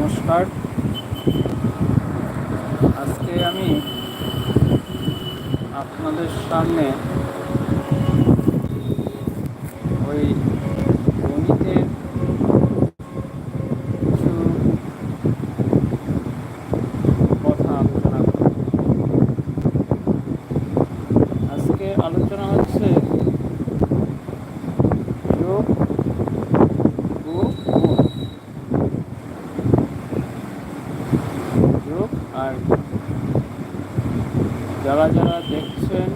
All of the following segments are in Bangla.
নমস্কার। আজকে আমি আপনাদের সামনে ওই গণিতের কিছু কথা আলোচনা করব আজকে আলোচনা হচ্ছে যোগ ও গুণ যোগ আর গুণ। যারা যারা দেখছেন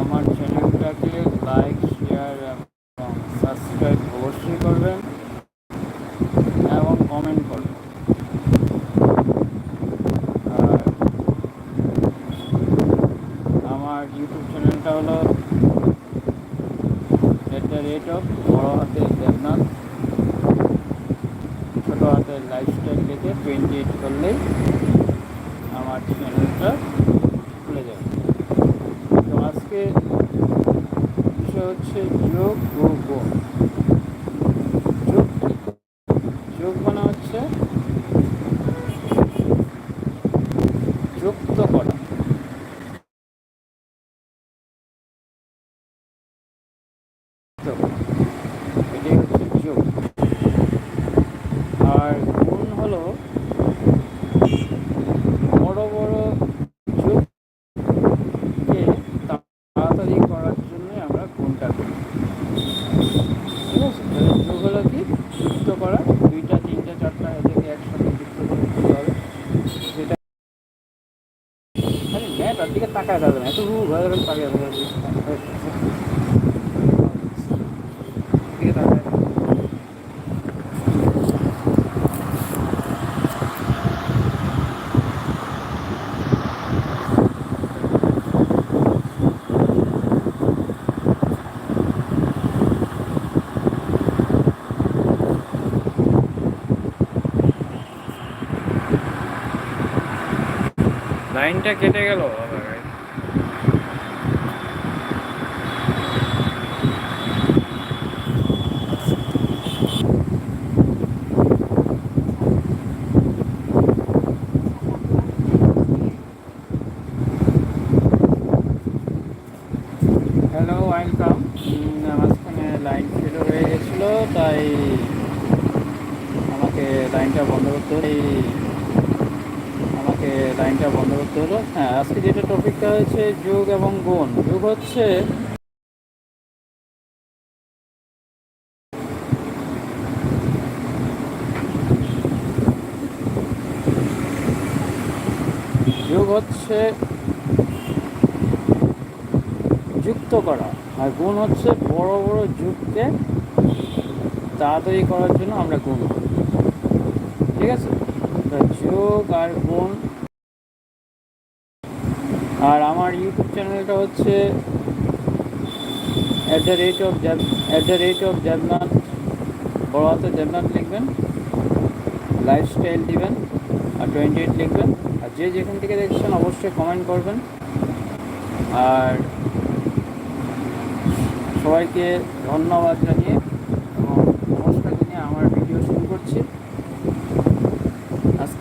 আমার চ্যানেলটাকে লাইক শেয়ার এবং সাবস্ক্রাইব অবশ্যই করবেন এবং কমেন্ট করবেন আর আমার ইউটিউব চ্যানেলটা হলো এট দ্য রেট অফ বড় হাতের দেবনাথ। ছোটো হাতের লাইফস্টাইল লিখে টোয়েন্টি এইট করলেই আমার চ্যানেলটা খুলে যাবে। তো আজকে বিষয় হচ্ছে যোগ ও গুণ যোগ কি? যোগ মানে হচ্ছে যুক্ত করা যুক্ত করা। এটাই হচ্ছে যোগ আর গুণ হলো বড় বড় যোগকে তাড়াতাড়ি করার জন্য আমরা গুণটা করি ঠিক আছে তাহলে যোগ হলো কি যুক্ত করা দুইটা তিনটা চারটা এটাকে একসাথে যুক্ত করে দিতে হবে সেটা খালি ম্যাটার দিকে তাকায় যাবে না এত রু ঘরে ঘরে তাকিয়ে। যাবে লাইনটা কেটে গেল। তাই আমাকে লাইনটা বন্ধ করতে হলো। আমাকে লাইনটা বন্ধ করতে হলো। হ্যাঁ আজকে যেটা টপিকটা হচ্ছে যোগ এবং গুণ। যোগ হচ্ছে যোগ হচ্ছে যুক্ত করা। আর গুণ হচ্ছে বড় বড় যুগকে তাড়াতাড়ি করার জন্য আমরা গুণ করি ঠিক আছে? যোগ আর গুণ। আর আমার ইউটিউব চ্যানেলটা হচ্ছে at the rate of at the rate of Debnath বড় হাতে দেবনাথ লিখবেন লাইফস্টাইল দিবেন, আর টোয়েন্টি এইট লিখবেন। আর যে যেখান থেকে দেখছেন অবশ্যই কমেন্ট করবেন। আর সবাইকে ধন্যবাদ জানিয়ে এবং নমস্কার জানিয়ে আমার ভিডিও শুরু করছি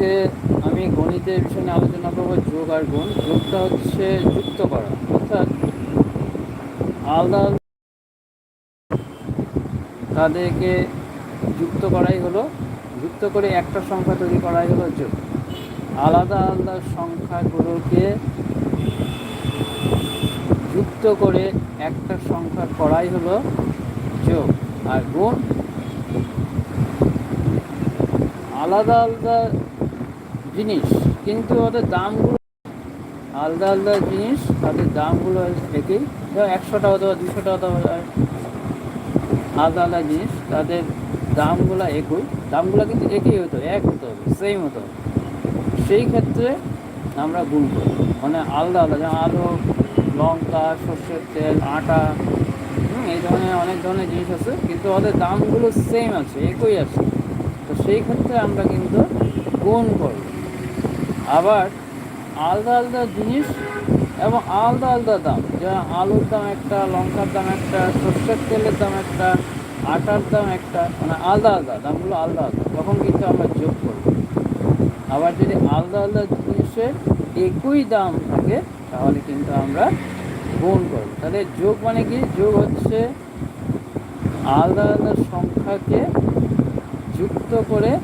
আজকে আমি গণিতের বিষয় আলোচনা করব যোগ আর গুণ। যোগটা হচ্ছে যুক্ত করা, অর্থাৎ আলাদা আলাদা তাদেরকে যুক্ত করাই হলো, যুক্ত করে একটা সংখ্যা তৈরি করাই হলো যোগ। আলাদা আলাদা সংখ্যাগুলোকে যুক্ত করে একটা সংখ্যা করাই হলো যোগ আর গুণ। আলাদা আলাদা জিনিস, কিন্তু ওদের দামগুলো আলাদা আলাদা জিনিস, তাদের দামগুলো একই। ধরো একশোটা দুশোটা হতে পারে আলাদা আলাদা জিনিস, তাদের দামগুলো একই। দামগুলো কিন্তু একই হতো, এক হতে হবে সেম হতে। সেই ক্ষেত্রে আমরা গুণ করি। মানে আলাদা আলাদা, যেমন আলু, লঙ্কা, সর্ষের তেল, আটা এই ধরনের অনেক ধরনের জিনিস আছে, কিন্তু ওদের দামগুলো সেম আছে, একই আছে। তো সেই ক্ষেত্রে আমরা কিন্তু গুণ করি। আবার আলাদা আলাদা জিনিস এবং আলাদা আলাদা দাম। যেমন আলুর দাম একটা, লঙ্কার দাম একটা, সর্ষের তেলের দাম একটা, আটার দাম একটা মানে আলাদা আলাদা, দামগুলো আলাদা আলাদা। তখন কিন্তু আমরা যোগ করব। আবার যদি আলাদা আলাদা জিনিসের একই দাম থাকে, তাহলে কিন্তু আমরা গুণ করব। তাহলে যোগ মানে কি? যোগ হচ্ছে আলাদা আলাদা সংখ্যাকে যুক্ত করে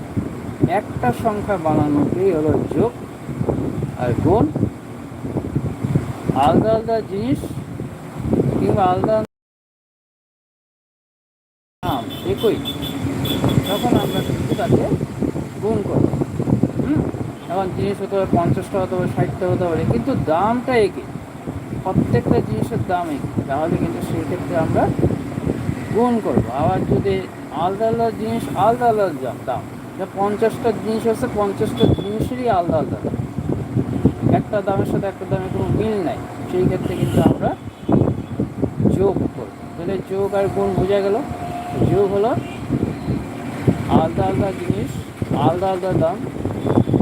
একটা সংখ্যা বানানোকেই হলো যোগ। আর গুণ আলাদা আলাদা জিনিস কিংবা আলাদা নাম, একই। তখন আমরা কিন্তু তাকে গুণ করব। এখন জিনিস হতে পারে পঞ্চাশটা হতে পারে ষাটটা হতে পারে কিন্তু দামটা একই। প্রত্যেকটা জিনিসের দাম একই। তাহলে কিন্তু সেই ক্ষেত্রে আমরা গুণ করব। আবার যদি আলাদা আলাদা জিনিস, আলাদা আলাদা দাম দাম, যে পঞ্চাশটা জিনিস আছে, পঞ্চাশটা জিনিসেরই আলাদা আলাদা দাম। একটা দামের সাথে একটা দামের কোনো মিল নাই। সেই ক্ষেত্রে কিন্তু আমরা যোগ করব তাহলে যোগ আর গুণ বোঝা গেল। যোগ হলো আলাদা আলাদা জিনিস, আলাদা আলাদা দাম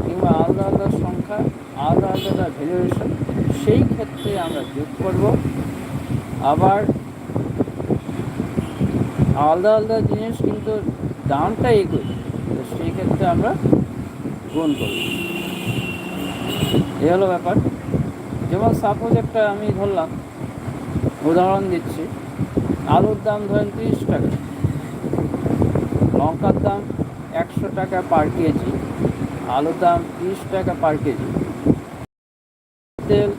কিংবা আলাদা আলাদা সংখ্যা, আলাদা আলাদা ভ্যালুয়েশন সেই ক্ষেত্রে আমরা যোগ করব। আবার আলাদা আলাদা জিনিস কিন্তু দামটা একই, তো সেই ক্ষেত্রে আমরা গুণ করব। এ হলো ব্যাপার। যেমন সাপোজ একটা আমি ধরলাম, উদাহরণ দিচ্ছি। আলুর দাম ধরেন তিরিশ টাকা। লঙ্কার দাম একশো টাকা পার কেজি। আলুর দাম তিরিশ টাকা পার কেজি। তেল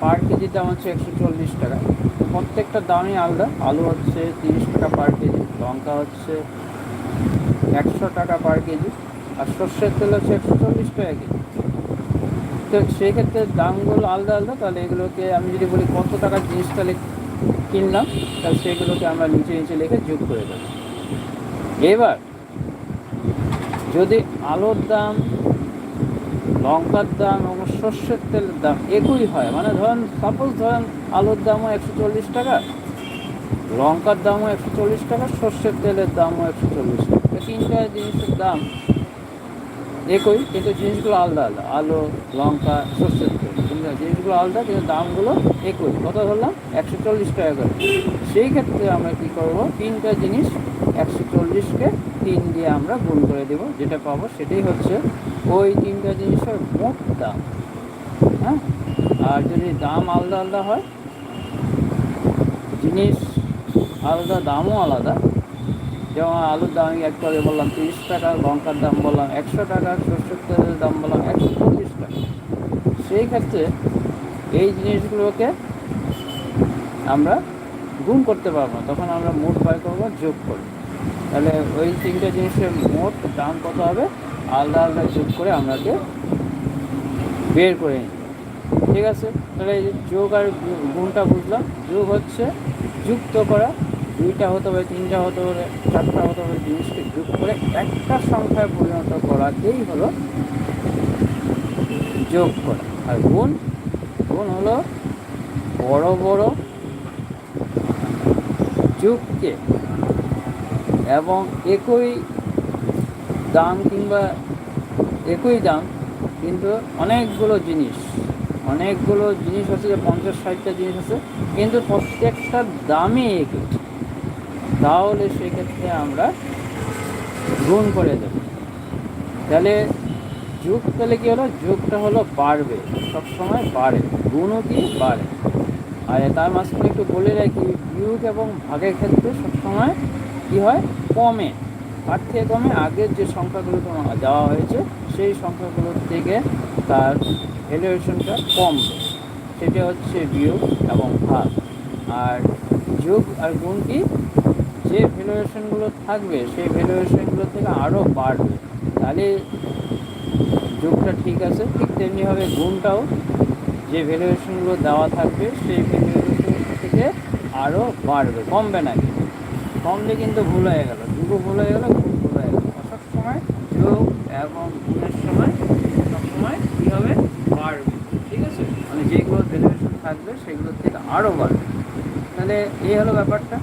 পার কেজির দাম হচ্ছে একশো চল্লিশ টাকা। প্রত্যেকটা দামই আলাদা। আলু হচ্ছে তিরিশ টাকা পার কেজি, লঙ্কা হচ্ছে একশো টাকা পার কেজি। আর সর্ষের তেল হচ্ছে একশো চল্লিশ টাকা কেজি। তো সেই ক্ষেত্রে দামগুলো আলাদা আলাদা, তাহলে এগুলোকে আমি যদি বলি কত টাকার জিনিস তাহলে কিনলাম, তাহলে সেগুলোকে আমরা নিচে নিচে লিখে যোগ করে দেবো। এবার, যদি আলুর দাম, লঙ্কার দাম এবং সর্ষের তেলের দাম একই হয় মানে ধরেন সাপোজ ধরেন আলুর দামও একশো চল্লিশ টাকা, লঙ্কার দামও একশো চল্লিশ টাকা, সর্ষের তেলের দামও একশো চল্লিশ টাকা। তিনটা জিনিসের দাম একই, কিন্তু জিনিসগুলো আলাদা আলাদা। আলু, লঙ্কা, সর্ষের তেল জিনিসগুলো আলাদা, কিন্তু দামগুলো একই। কত ধরলাম একশো চল্লিশ টাকা করে। সেই ক্ষেত্রে আমরা কী করব? তিনটা জিনিস একশো চল্লিশকে তিন দিয়ে আমরা গুণ করে দেব। যেটা পাবো সেটাই হচ্ছে ওই তিনটা জিনিসের মোট দাম। হ্যাঁ? আর যদি দাম আলাদা আলাদা হয়, জিনিস আলাদা, দামও আলাদা যেমন আলুর দাম একটু আগে বললাম তিরিশ টাকা, লঙ্কার দাম বললাম একশো টাকা, সরষের তেলের দাম বললাম একশো চল্লিশ টাকা। সেই ক্ষেত্রে এই জিনিসগুলোকে আমরা গুণ করতে পারব না। তখন আমরা মোট বাই করব, যোগ করব। তাহলে ওই তিনটে জিনিসের মোট দাম কত হবে? আলাদা আলাদা যোগ করে আমাকে বের করে নিই। ঠিক আছে? তাহলে যোগ আর গুণটা বুঝলাম। যোগ হচ্ছে যুক্ত করা দুইটা হতে পারে, তিনটা হতে পারে, চারটা হতে পারে, জিনিসকে যোগ করে একটা সংখ্যায় পরিণত করাকেই হলো যোগ করা। আর গুণ গুণ হলো বড় বড় যুগকে এবং একই দাম কিংবা একই দাম, কিন্তু অনেকগুলো জিনিস অনেকগুলো জিনিস আছে, যে পঞ্চাশ, ষাটটা জিনিস আছে, কিন্তু প্রত্যেকটার দামই একই। তাহলে সেক্ষেত্রে আমরা গুণ করে দেব। তাহলে যুগ তাহলে কী হলো? যুগটা হলো বাড়বে। সবসময় বাড়ে। গুণও কি? বাড়ে। আর তার মাঝখানে একটু বলে রাখি, বিয়োগ এবং ভাগের ক্ষেত্রে সবসময় কী হয়? কমে। তার থেকে কমে আগের যে সংখ্যাগুলো তোমার দেওয়া হয়েছে, সেই সংখ্যাগুলোর থেকে তার ভ্যালুয়েশনটা কমবে সেটা হচ্ছে বিয়োগ এবং ভাগ। আর যোগ আর গুণ কি? যে ভ্যালুয়েশনগুলো থাকবে, সেই ভ্যালুয়েশনগুলো থেকে আরও বাড়বে। তাহলে যোগটা ঠিক আছে, ঠিক তেমনিভাবে গুণটাও যে ভ্যালুয়েশনগুলো দেওয়া থাকবে, সেই ভ্যালুয়েশন থেকে আরও বাড়বে। কমবে না কিন্তু কমলে কিন্তু ভুল হয়ে গেল, যুগও ভুল হয়ে গেল গুণ ভুল হয়ে গেল। সব সময়, যোগ এবং গুণের সময় সবসময় কী হবে বাড়বে? ঠিক আছে? মানে যেগুলো ভ্যালুয়েশন থাকবে, সেগুলোর থেকে আরও বাড়বে। তাহলে এই হলো ব্যাপারটা।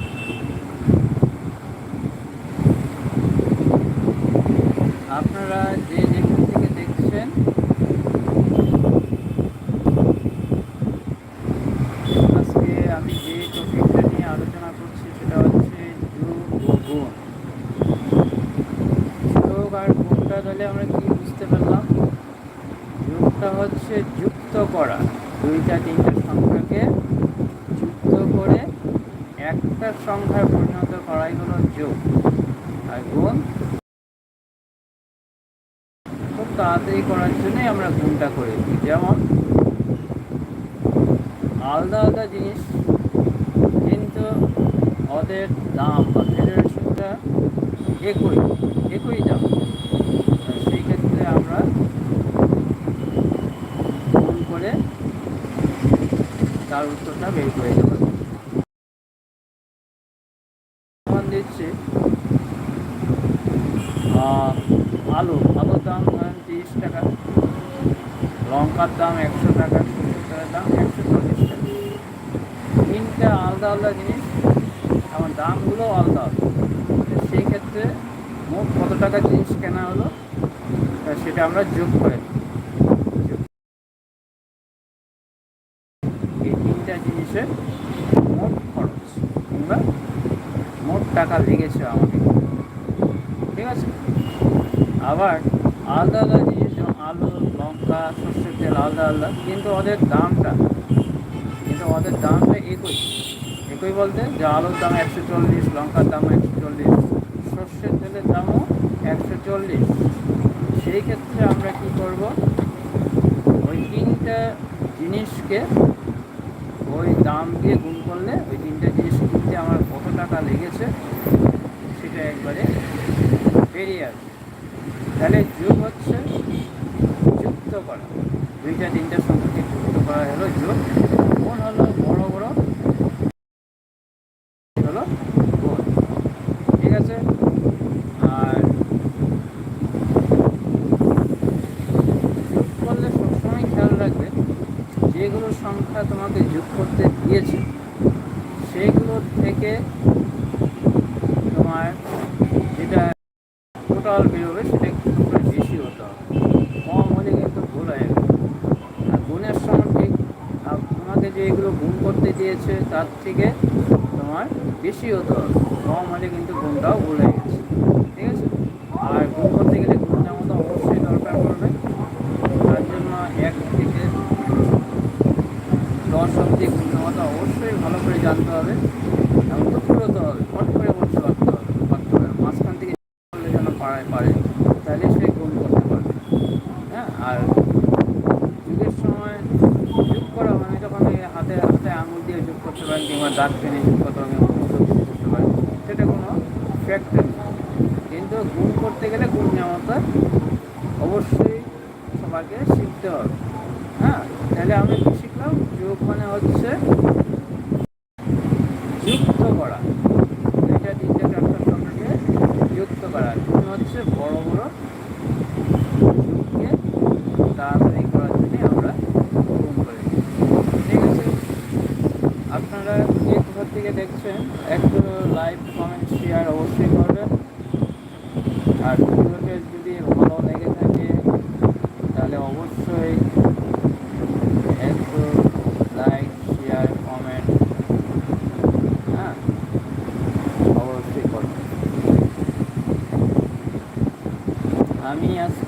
again. আজকে আমি নিয়ে আলোচনা করছি সেটা হচ্ছে যোগ আর আমরা বুঝতে পারলাম? যোগটা হচ্ছে যুক্ত করা। দুইটা তিনটা সংখ্যাকে যুক্ত করে একটা সংখ্যার যাচাই করার জন্যই আমরা ঘুমটা করে দিই যেমন আলাদা আলাদা জিনিস, কিন্তু ওদের দাম বা ফেডারেশনটা একই একই দাম। সেই ক্ষেত্রে আমরা গুণ করে তার উত্তরটা বের করে দেবো। এটা আমরা যোগ করে এই তিনটা জিনিসে মোট খরচ। কিংবা মোট টাকা লেগেছে আমাকে। ঠিক আছে? আবার আলাদা আলাদা জিনিস যেমন আলু, লঙ্কা, সর্ষের তেল আলাদা আলাদা, কিন্তু ওদের দামটা, কিন্তু ওদের দামটা একই। একই বলতে যে আলুর দাম একশো চল্লিশ, লঙ্কার দাম একশো চল্লিশ, সর্ষের তেলের দামও একশো চল্লিশ। সেই ক্ষেত্রে আমরা কি করব? ওই তিনটা জিনিসকে ওই দাম দিয়ে গুণ করলে ওই তিনটা জিনিস কিনতে আমার কত টাকা লেগেছে সেটা একবারে বেরিয়ে আসবে। তাহলে যোগ হচ্ছে যুক্ত করা। দুইটা, তিনটা সম্পর্কে যুক্ত করা হলো, যোগ। কোন হলো? বড় বড় দিয়েছে তার থেকে তোমার বেশি হতো হবে কম হলে কিন্তু ঘুমটাও ভুলে গেছে। 过来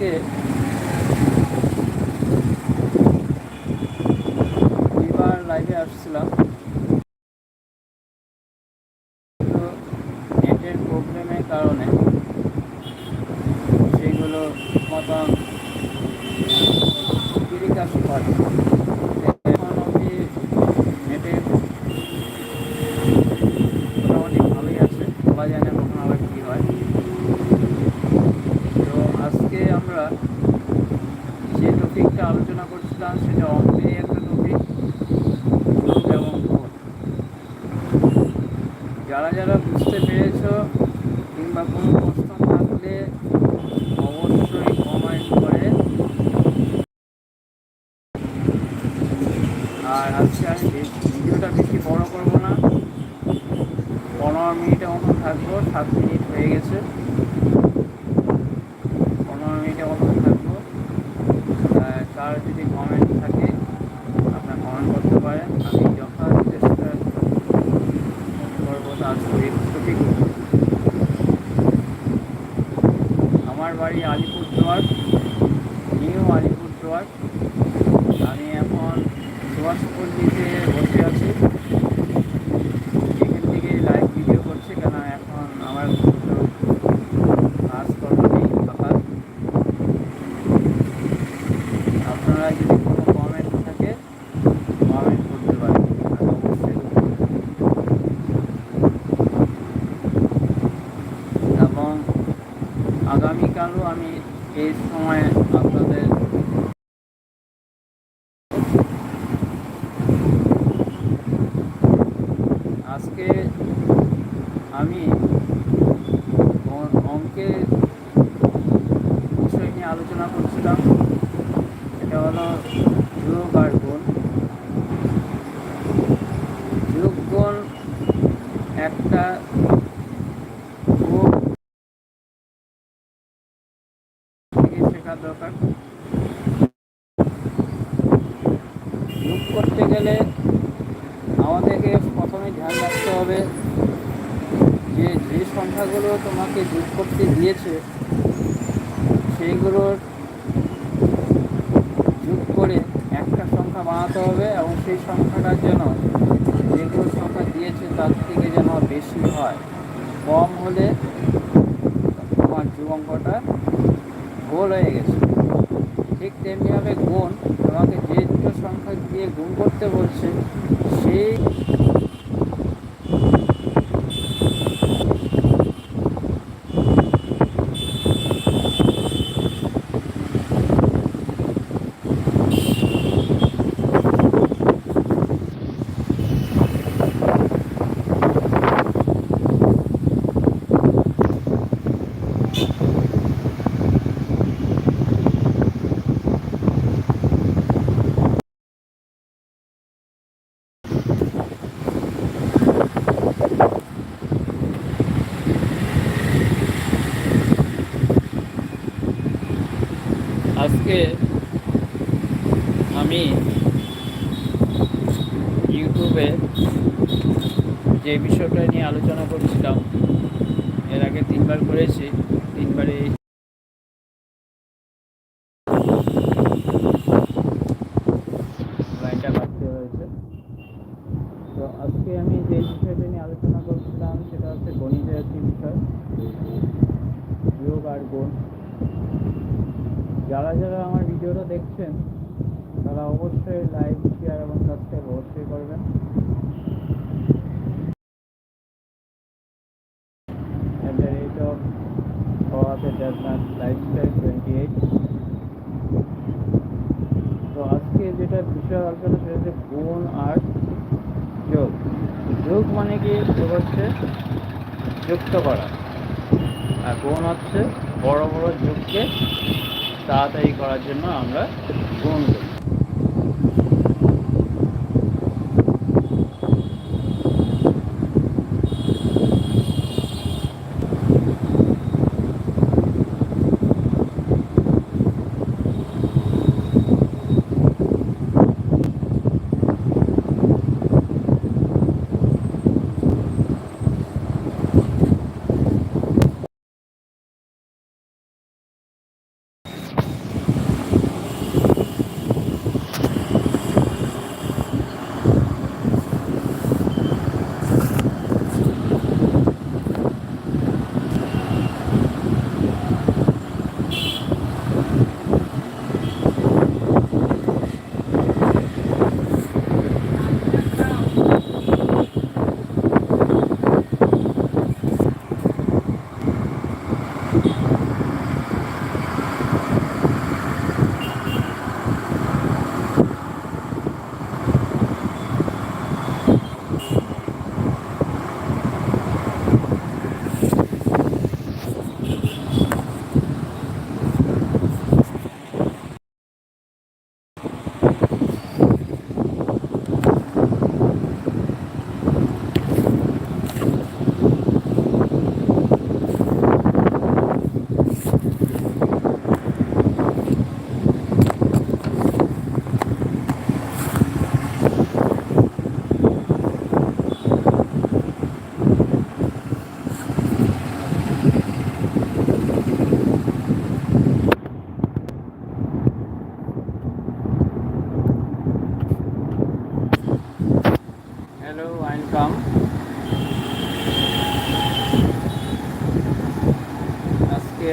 দিয়ে দুইবার লাইভে আসছিলাম তো প্রবলেমের কারণে সেগুলো মতাম কাশি পারে। আমার বাড়ি আলিপুরদুয়ার নিউ আলিপুরদুয়ার। আমি এখন সুভাষপল্লিতে বসে আছি। করছিলাম এটা হলো যোগ আর গুণ। যোগ গুণ একটা খুব থেকে শেখা দরকার যোগ করতে গেলে আমাদেরকে প্রথমে ধ্যান রাখতে হবে যে যে সংখ্যাগুলো তোমাকে যোগ করতে দিয়েছে সেইগুলোর যোগ করে একটা সংখ্যা বানাতে হবে এবং সেই সংখ্যাটার যেন যেগুলো সংখ্যা দিয়েছে তার থেকে যেন বেশি হয় কম হলে তোমার যোগ অঙ্কটা ভুল হয়ে গেছে ঠিক তেমনিভাবে গুণ তোমাকে যে দুটো সংখ্যা দিয়ে গুণ করতে বলছে সেই আজকে আমি ইউটিউবে যে বিষয়টা নিয়ে আলোচনা করছিলাম, এর আগে তিনবার করেছি তিনবারে লাইনটা কাটতে হয়েছে। তো আজকে আমি যে বিষয়টা নিয়ে আলোচনা করছিলাম, সেটা হচ্ছে বিষয়, যোগ আর যারা যারা আমার ভিডিওটা দেখছেন, তারা অবশ্যই লাইক শেয়ার এবং সাবস্ক্রাইব অবশ্যই করবেন at the rate of Kawate Desmond Lifestyle 28 তো আজকে যেটা বিষয় আলোচনা সেটা হচ্ছে গুণ আর যোগ যোগ মানে কি যোগ হচ্ছে যুক্ত করা। আর গুণ হচ্ছে বড় বড় যুগকে তাড়াতাড়ি করার জন্য আমরা গুণ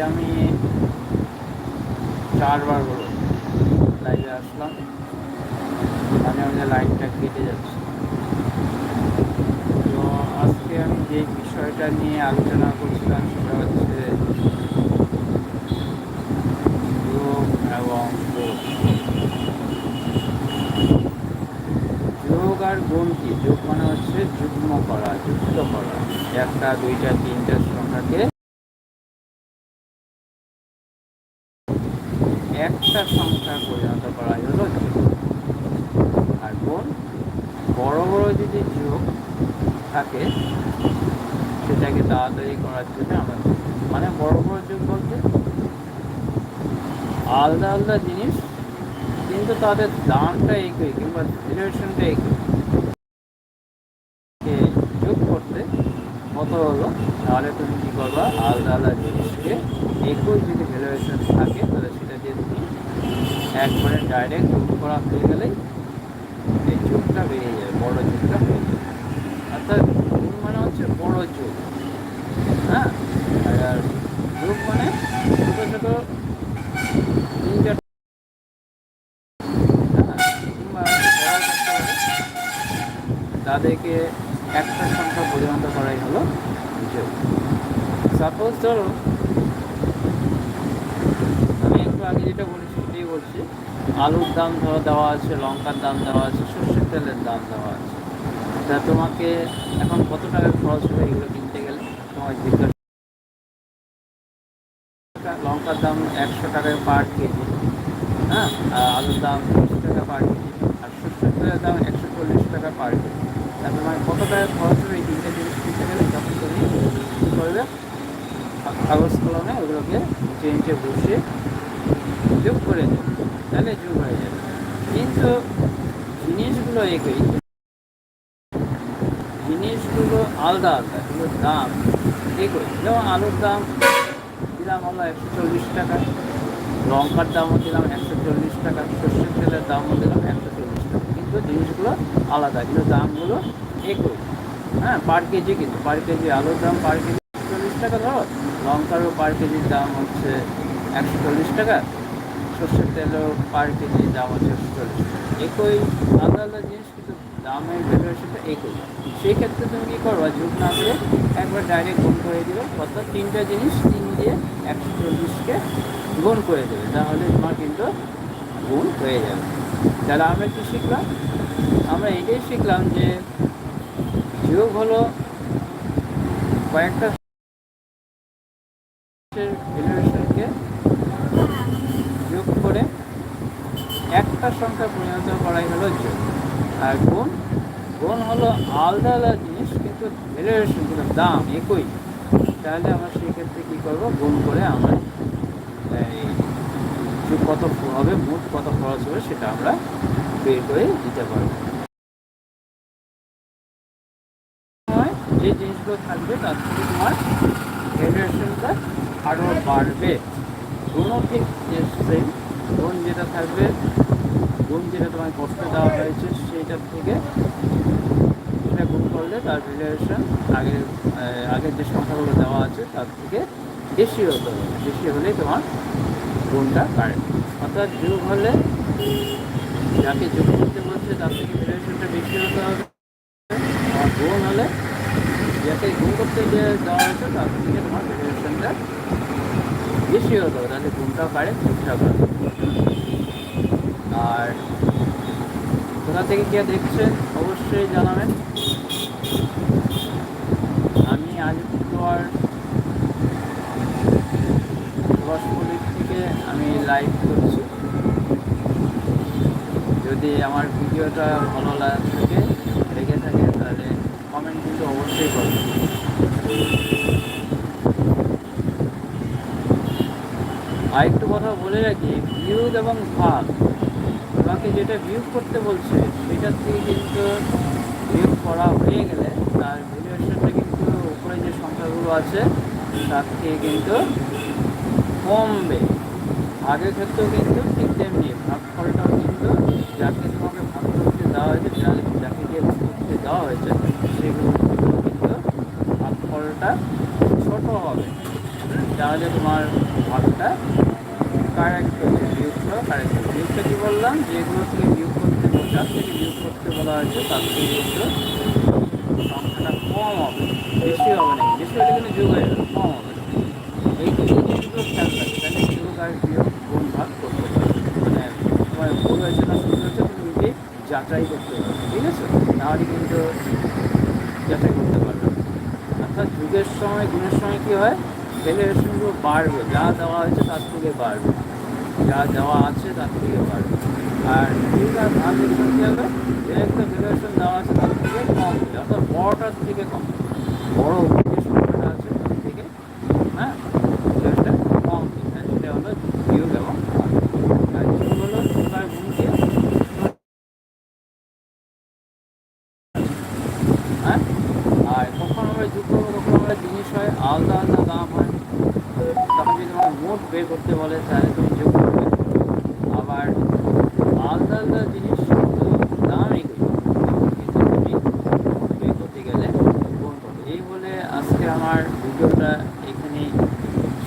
আমি চারবার হলো লাইভে আসলাম। মাঝে মাঝে লাইনটা কেটে যাচ্ছে। তো আজকে আমি যে বিষয়টা নিয়ে আলোচনা করছিলাম সেটা হচ্ছে যোগ এবং যোগ আর গুণ কি? যোগ মানে হচ্ছে যুগ্ম করা, যুক্ত করা। একটা, দুইটা, তিনটা সংখ্যাকে হলো আর বড় বড় যদি যোগ থাকে, সেটাকে তাড়াতাড়ি করার জন্য আমরা মানে বড় বড় যোগ বলতে আলাদা আলাদা জিনিস, কিন্তু তাদের দামটা একই কিংবা রিলেশনটা একই। যোগ করতে কত হলো? তাহলে তুমি কী করবা? আলাদা আলাদা জিনিসকে একই যদি ভ্যালুয়েশন থাকে, তাহলে একবারে ডাইরেক্ট যোগ করা হয়ে গেলেই এই যোগটা বেরিয়ে যাবে, বড় যোগটা হয়ে যাবে অর্থাৎ গুণ মানে হচ্ছে বড় যোগ হ্যাঁ আর যোগ মানে ছোটো ছোটো। তাদেরকে একটা সংখ্যা পরিণত করাই হলো সাপোজ ধরো, আমি একটু আগে যেটা বলেছি সেটাই আলুর দাম ধরো দেওয়া আছে, লঙ্কার দাম দেওয়া আছে, সর্ষের তেলের দাম দেওয়া আছে। তা তোমাকে এখন কত টাকা খরচ হবে এগুলো কিনতে গেলে? তোমার জিজ্ঞাসা লঙ্কার দাম একশো টাকায় পার কেজি হ্যাঁ? আর আলুর দাম তিরিশ টাকা পার কেজি, আর সর্ষের তেলের দাম একশো চল্লিশ টাকা পার কেজি। তা তোমার কত টাকা খরচ হবে এই তিনটে জিনিস কিনতে গেলে? তখন তুমি কী করবে? কাগজ কলমে ওগুলোকে চেঞ্জে বসিয়ে যোগ করে দেবে তাহলে যোগ হয়ে যাবে। কিন্তু জিনিসগুলো একই। জিনিসগুলো আলাদা আলাদা, এগুলোর দাম একই। যেমন আলুর দাম দিলাম হলো একশো চল্লিশ টাকা, লঙ্কার দামও দিলাম একশো চল্লিশ টাকা, সর্ষের তেলের দামও দিলাম একশো চল্লিশ টাকা। কিন্তু জিনিসগুলো আলাদা, কিন্তু দামগুলো একই। হ্যাঁ পার কেজি কিন্তু পার কেজি আলুর দাম পার কেজি চল্লিশ টাকা ধরো, লঙ্কারও পার কেজির দাম হচ্ছে একশো চল্লিশ টাকা সর্ষের তেলও পার কেজির দাম একশো চল্লিশ একই আলাদা আলাদা জিনিস, কিন্তু দামের ভ্যালুয়েশনটা একই। সেই ক্ষেত্রে তুমি কী করবা যোগ না করে একবার ডাইরেক্ট গুণ করে দিবে, অর্থাৎ তিনটা জিনিস তিন দিয়ে একশো চল্লিশকে গুণ করে দেবে, তাহলে তোমার কিন্তু গুণ হয়ে যাবে। তাহলে আমরা কি শিখলাম? আমরা এটাই শিখলাম যে যোগ হলো কয়েকটা ভ্যালুয়েশনকে যোগ করে একটা সংখ্যা পরিণত করাই হলো যোগ আর গুণ গুণ হলো আলাদা আলাদা জিনিস, কিন্তু ভ্যালুয়েশন কিন্তু দাম একই। তাহলে আমরা সেক্ষেত্রে কী করব? গুণ করে আমরা এই কত হবে, মোট কত খরচ হবে সেটা আমরা বের করে দিতে পারব। যে জিনিসগুলো থাকবে, তার থেকে তোমার ভ্যালুয়েশনটা আরও বাড়বে। গুণও ঠিক সেম গুণ যেটা থাকবে গুণ যেটা তোমার কষ্ট দেওয়া হয়েছে সেইটার থেকে সেটা গুণ করলে তার ভ্যালুয়েশন আগের আগের যে সংখ্যাগুলো দেওয়া আছে তার থেকে বেশি হতে হবে। বেশি হলেই তোমার গুণটা কারেক্ট অর্থাৎ যোগ হলে যাকে যোগ করতে বলছে তার থেকে ভ্যালুয়েশনটা বেশি হতে হবে। আর গুণ হলে যাকে গুণ করতে দেওয়া হয়েছে তার থেকে তোমার ভ্যালুয়েশনটা বেশি হতে হবে। তাহলে গুণটাও পারে ঠিকঠাক হবে আর কোথা থেকে কে দেখছেন অবশ্যই জানাবেন। আমি আলিপুরদুয়ার সুভাষপল্লির থেকে আমি লাইভ করছি। যদি আমার ভিডিওটা ভালো লাগে লেগে থাকে, তাহলে কমেন্ট কিন্তু অবশ্যই করবেন। আরেকটু কথা বলে রাখি বিয়োগ এবং ভাগ। তোমাকে যেটা বিয়োগ করতে বলছে, সেটার থেকে কিন্তু বিয়োগ করা হয়ে গেলে তার ভ্যালুয়েশনটা কিন্তু উপরে যে সংখ্যাগুলো আছে, তার থেকে কিন্তু কমবে। আগের ক্ষেত্রেও কিন্তু ঠিক তেমনি ভাগফলটাও কিন্তু যাকে তোমাকে ভাগ করতে দেওয়া হয়েছে, যাকে যে ভাগ করতে দেওয়া হয়েছে, সেগুলো কিন্তু ভাগফলটা ছোট হবে। তাহলে তোমার ভাগটা কারেক্ট হচ্ছে বিয়োগটা কারেক্ট বিয়োগটা কি বললাম? যেগুলো থেকে বিয়োগ করতে যার থেকে বিয়োগ করতে বলা হয়েছে, তার থেকে একটু সংখ্যাটা কম হবে, বেশি হবে না বেশি হলে কিন্তু যোগ হয়ে কম হবে। এই জিনিসগুলো খেয়াল রাখবে তাহলে যোগ আর বিয়োগ কোন ভাগ করতে মানে তোমার ভুল হয়েছে না শুরু হয়েছে, তুমি নিজেই যাচাই করতে পারবে ঠিক আছে? নাহলে কিন্তু যাচাই করতে পারবে। অর্থাৎ যুগের সময় দিনের সময় কী হয়? ভ্যালুয়েশনগুলো বাড়বে, যা দেওয়া হয়েছে তার থেকে বাড়বে। যা দেওয়া আছে তার থেকে বাড়বে আর ঠিক ভাগের সময় কী হবে? ইলেকট্রিক দেওয়া আছে, তার থেকে কম অর্থাৎ বড়টার থেকে কম বড় যে সংখ্যাটা আছে তার থেকে হ্যাঁ যেটা কম দিচ্ছে সেটা হলো বিয়োগ এবং ভাগ। আর যোগ হলো প্রকার গুণকে হ্যাঁ আর কখন আমরা যোগ করব কখন আমরা জিনিস হয় আলাদা আলাদা দাম হয় তখন যদি তোমার মোট বের করতে বলে তাহলে তুমি যোগ করবে আবার আলাদা জিনিস কিন্তু দাম করতে গেলে গুণ করবে এই বলে আজকে আমার ভিডিওটা এখানে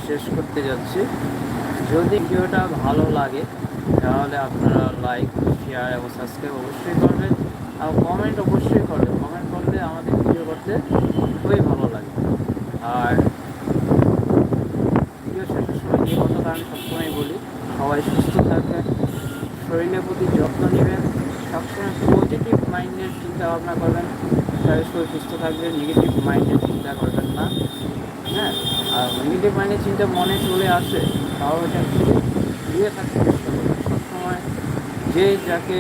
শেষ করতে যাচ্ছি। যদি ভিডিওটা ভালো লাগে, তাহলে আপনারা লাইক শেয়ার এবং সাবস্ক্রাইব অবশ্যই করবেন। আর কমেন্ট অবশ্যই করবেন। কমেন্ট করলে আমাদের ভিডিও করতে খুবই ভালো লাগে। আর ভিডিও শেষের সময় যে কথাটা আমি সবসময় বলি সবাই সুস্থ থাকবেন শরীরের প্রতি যত্ন নেবেন সবসময় পজিটিভ মাইন্ডের চিন্তা ভাবনা করবেন তাহলে থাকবে নেগেটিভ মাইন্ডের চিন্তা করবেন না হ্যাঁ? আর নেগেটিভ মাইন্ডের চিন্তা মনে চলে আসে, তাও এটা দূরে থাকতে চেষ্টা করবেন। সবসময় যে যাকে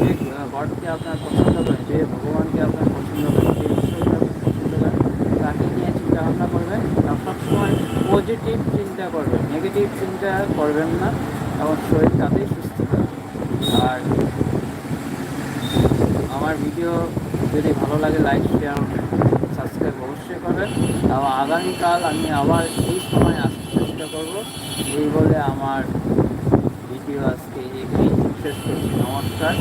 যে গডকে আপনার পছন্দ করেন, যে ভগবানকে আপনার পছন্দ করেন, যে ঈশ্বরকে আপনি পছন্দ করেন, তাকে নিয়ে চিন্তা ভাবনা করবেন আর সবসময় পজিটিভ চিন্তা করবেন। নেগেটিভ চিন্তা করবেন না এবং শরীর তাতেই সুস্থ আর আমার ভিডিও যদি ভালো লাগে লাইক শেয়ার সাবস্ক্রাইব অবশ্যই করবেন। তাও আগামীকাল আমি আবার এই সময় আসতে চেষ্টা করব। এই বলে আমার ভিডিও আজকে এখানেই শেষ করছি। নমস্কার।